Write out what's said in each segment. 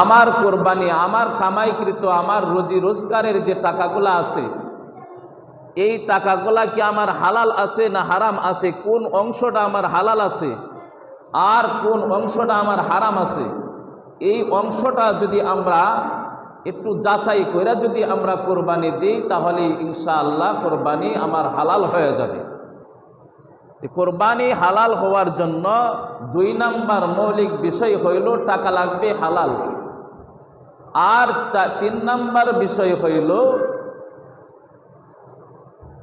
আমার কোরবানি, আমার কামাইকৃত, আমার রুজি রোজগারের যে টাকাগুলো আছে, এই টাকাগুলা কি আমার হালাল আছে না হারাম আছে? কোন অংশটা আমার হালাল আছে? আর কোন অংশটা আমার হারাম আছে? এই অংশটা যদি আমরা একটু যাচাই করে যদি আমরা কোরবানি দিই, তাহলে ইনশাআল্লাহ কোরবানি আমার হালাল হয়ে যাবে। কোরবানি হালাল হওয়ার জন্য দুই নাম্বার মৌলিক বিষয় হইল টাকা লাগবে, হালাল। আর তিন নাম্বার বিষয় হইল,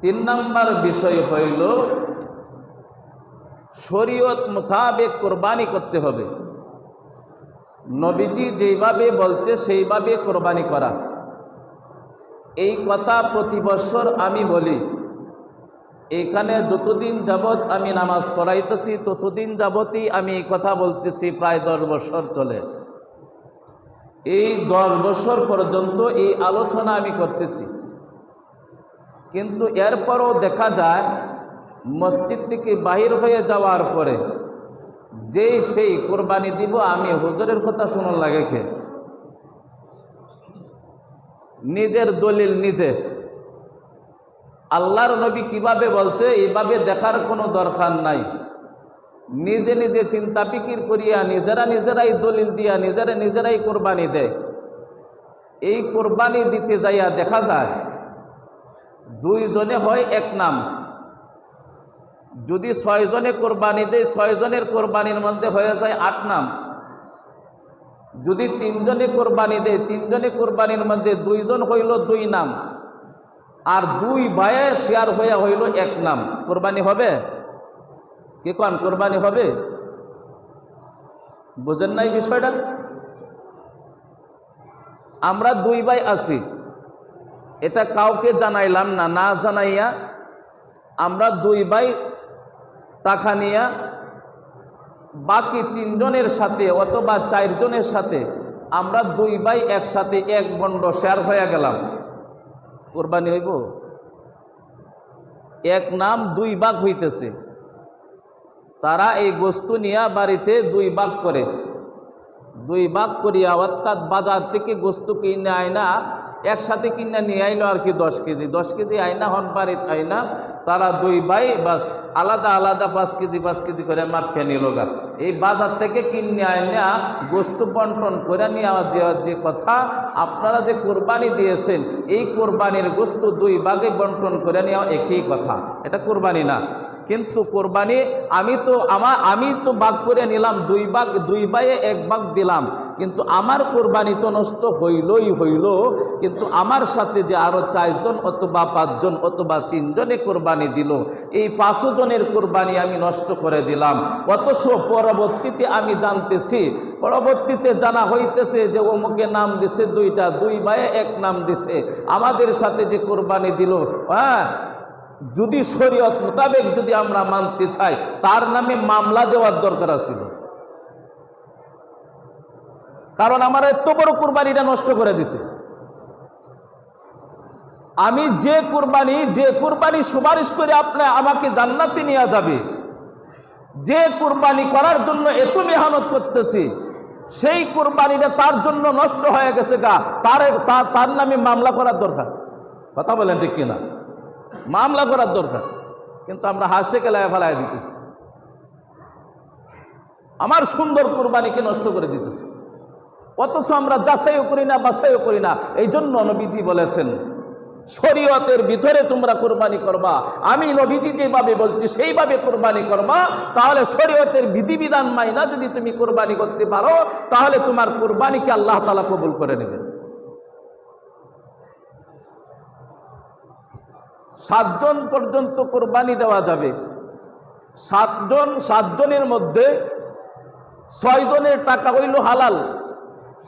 তিন নাম্বার বিষয় হইল, শরীয়ত মোতাবেক কোরবানি করতে হবে। নবীজি যেইভাবে বলছে, সেইভাবে কোরবানি করা। এই কথা প্রতি বছর আমি বলি, এখানে যতদিন যাবৎ আমি নামাজ পড়াইতেছি, ততদিন যাবতই আমি এই কথা বলতেছি, প্রায় দশ বছর চলে। এই দশ বছর পর্যন্ত এই আলোচনা আমি করতেছি। কিন্তু এরপরও দেখা যায়, মসজিদ থেকে বাহির হয়ে যাওয়ার পরে যেই সেই কোরবানি দিব, আমি হুজুরের কথা শোনার লাগে খে নিজের দলিল নিজে। আল্লাহর নবী কীভাবে বলছে, এইভাবে দেখার কোনো দরকার নাই। নিজে নিজে চিন্তা ফিকির করিয়া নিজেরা নিজেরাই দলিল দিয়া, নিজেরা নিজেরাই কোরবানি দেয়। এই কোরবানি দিতে যাইয়া দেখা যায়, দুইজনে হয় এক নাম। যদি ছয়জনে কোরবানি দেয়, ছয়জনের কোরবানির মধ্যে হয়ে যায় আট নাম। যদি তিনজনে কোরবানি দেয়, তিনজনে কোরবানির মধ্যে দুইজন হইল দুই নাম। আর দুই ভাইয়ে শেয়ার হইয়া হইল এক নাম। কোরবানি হবে? কে কন কোরবানি হবে? বোঝেন নাই বিষয়টা? আমরা দুই ভাই আছি। এটা কাউকে জানাইলাম না না জানাইয়া আমরা দুই ভাই টাকা নিয়া বাকি তিনজনের সাথে অথবা চারজনের সাথে আমরা দুই ভাই একসাথে এক বন্ড শেয়ার হয়ে গেলাম। কোরবানি হইব? এক নাম দুই ভাগ হইতেছে। তারা এই বস্তু নিয়া বাড়িতে দুই ভাগ করে। দুই ভাগ করিয়া অর্থাৎ বাজার থেকে গোস্তু কিনে আয়না একসাথে কিনে নিয়ে আইলো আর কি দশ কেজি। দশ কেজি আয়না হন বাড়িতে আয়না তারা দুই ভাই বাস আলাদা আলাদা পাঁচ কেজি পাঁচ কেজি করে মাপিয়া নিল গা। এই বাজার থেকে কিনে আয়না গোস্তু বন্টন করে নেওয়া যে যে কথা আপনারা যে কোরবানি দিয়েছেন, এই কোরবানির গোস্তু দুই ভাগে বন্টন করে নেওয়া একই কথা। এটা কোরবানি না। কিন্তু কোরবানি আমি তো আমার আমি তো ভাগ করে নিলাম দুই ভাগ দুই ভাগে এক ভাগ দিলাম। কিন্তু আমার কোরবানি তো নষ্ট হইলই হইল। কিন্তু আমার সাথে যে আরও চারজন অথবা পাঁচজন অথবা তিনজনে কোরবানি দিল, এই পাঁচশো জনের কোরবানি আমি নষ্ট করে দিলাম। অথচ পরবর্তীতে আমি জানতেছি, পরবর্তীতে জানা হইতেছে যে অমুকে নাম দিছে দুইটা, দুই ভাইয়ে এক নাম দিছে। আমাদের সাথে যে কোরবানি দিল হ্যাঁ যদি শরীয়ত মোতাবেক যদি আমরা মানতে চাই, তার নামে মামলা দেওয়ার দরকার ছিল কারণ আমার এত বড় কোরবানিটা নষ্ট করে দিছে। আমি যে কোরবানি যে কোরবানি সুপারিশ করে আপনি আমাকে জান্নাতে নিয়ে যাবে, যে কোরবানি করার জন্য এত মেহনত করতেছি, সেই কোরবানিটা তার জন্য নষ্ট হয়ে গেছে গা তার তার নামে মামলা করার দরকার। কথা বলেন ঠিক কিনা? মামলা করার দরকার। কিন্তু আমরা হাসে কেলায় ফেলায় দিতেছি। আমার সুন্দর কোরবানিকে নষ্ট করে দিতেছি। অথচ আমরা যাচাইও করি না, বাছাইও করি না। এই জন্য নবীজি বলেছেন, শরীয়তের ভিতরে তোমরা কোরবানি করবা। আমি নবীজি যেভাবে বলছি, সেইভাবে কোরবানি করবা। তাহলে শরীয়তের বিধিবিধান মাইনা যদি তুমি কোরবানি করতে পারো, তাহলে তোমার কোরবানিকে আল্লাহ তালা কবুল করে নেবেন সাতজন পর্যন্ত কোরবানি দেওয়া যাবে। সাতজন, সাতজনের মধ্যে ছয়জনের টাকা হইল হালাল,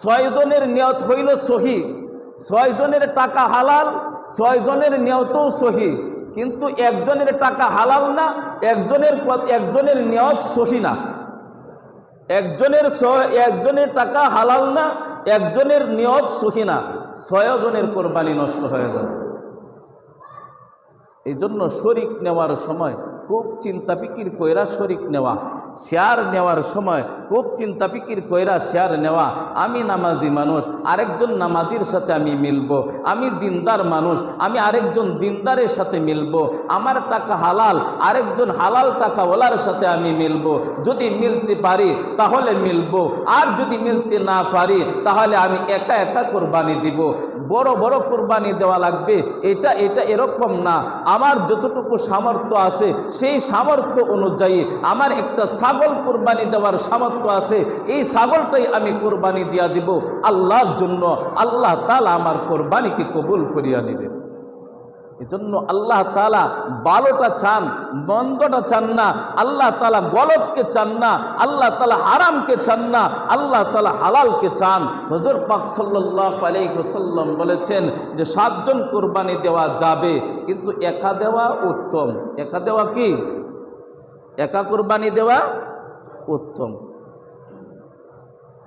ছয়জনের নিয়ত হইল সহি, ছয়জনের টাকা হালাল, ছয়জনের নিয়তও সহি। কিন্তু একজনের টাকা হালাল না, একজনের একজনের নিয়ত সহি না। একজনের একজনের টাকা হালাল না, একজনের নিয়ত সহি না। ছয়জনের কোরবানি নষ্ট হয়ে যাবে। এই জন্য শরিক নেওয়ার সময় খুব চিন্তা ফিকির কইরা শরিক নেওয়া। শেয়ার নেওয়ার সময় খুব চিন্তা ফিকির কইরা শেয়ার নেওয়া। আমি নামাজি মানুষ, আরেকজন নামাজির সাথে আমি মিলবো। আমি দিনদার মানুষ, আমি আরেকজন দিনদারের সাথে মিলবো। আমার টাকা হালাল, আরেকজন হালাল টাকাওয়ালার সাথে আমি মিলবো। যদি মিলতে পারি, তাহলে মিলবো। আর যদি মিলতে না পারি, তাহলে আমি একা একা কোরবানি দিব। বড় বড় কোরবানি দেওয়া লাগবে। এটা এটা এরকম না। আমার যতটুকু সামর্থ্য আছে সেই সামর্থ্য অনুযায়ী আমার একটা ছাগল কোরবানি দেওয়ার সামর্থ্য আছে, এই ছাগলটাই আমি কোরবানি দিয়া দিব। আল্লাহর জন্য আল্লাহ তালা আমার কোরবানিকে কবুল করিয়া নেবেন। এজন্য আল্লাহ তালা ভালোটা চান, মন্দটা চান না, আল্লাহ তালা গলতকে চান না, আল্লাহ তালা হারামকে চান না, আল্লাহ তালা হালালকে চান। হজর পাক সাল্লাহ আলাইসাল্লাম বলেছেন যে, সাতজন কোরবানি দেওয়া যাবে, কিন্তু একা দেওয়া উত্তম। একা দেওয়া কি? একা কোরবানি দেওয়া উত্তম।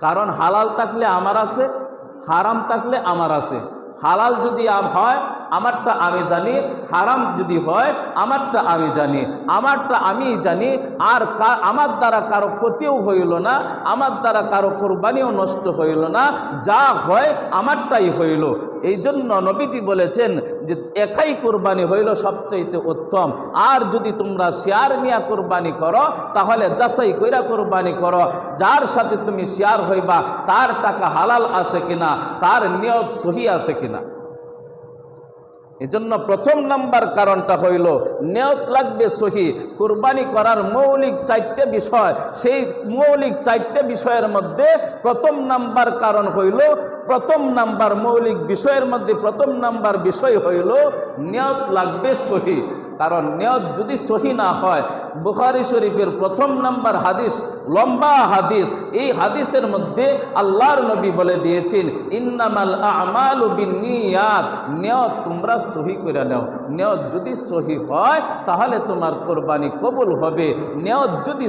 কারণ হালাল থাকলে আমার আছে, হারাম থাকলে আমার আছে। হালাল যদি হয় আমারটা আমি জানি, হারাম যদি হয়, আমারটা আমি জানি, আমারটা আমি জানি, আর আমার দ্বারা কারও ক্ষতিও হইল না, আমার দ্বারা কারও কোরবানিও নষ্ট হইল না, যা হয় আমারটাই হইল। এই জন্য নবীজি বলেছেন যে, একাই কোরবানি হইল সবচাইতে উত্তম। আর যদি তোমরা শেয়ার নিয়ে কোরবানি করো, তাহলে যাচাই কইরা কোরবানি করো। যার সাথে তুমি শেয়ার হইবা, তার টাকা হালাল আছে কিনা, তার নিয়ত সহি আছে কিনা। এজন্য প্রথম নাম্বার কারণটা হইল নিয়ত লাগবে সহি, কুরবানি করার মৌলিক চারটে বিষয়। সেই মৌলিক চারটে বিষয়ের মধ্যে প্রথম নাম্বার কারণ হইল, প্রথম নাম্বার মৌলিক বিষয়ের মধ্যে প্রথম নাম্বার বিষয় হইল নিয়ত লাগবে সহি। কারণ নিয়ত যদি সহি না হয়, বুখারি শরীফের প্রথম নাম্বার হাদিস, লম্বা হাদিস, এই হাদিসের মধ্যে আল্লাহর নবী বলে দিয়েছেন, ইন্নামাল আমাল বিনিয়াত নিয়ত। তোমরা সহি করে নেও। নেওয়াত যদি সহি হয় তাহলে তোমার কোরবানি কবুল হবে। নেওয়াত যদি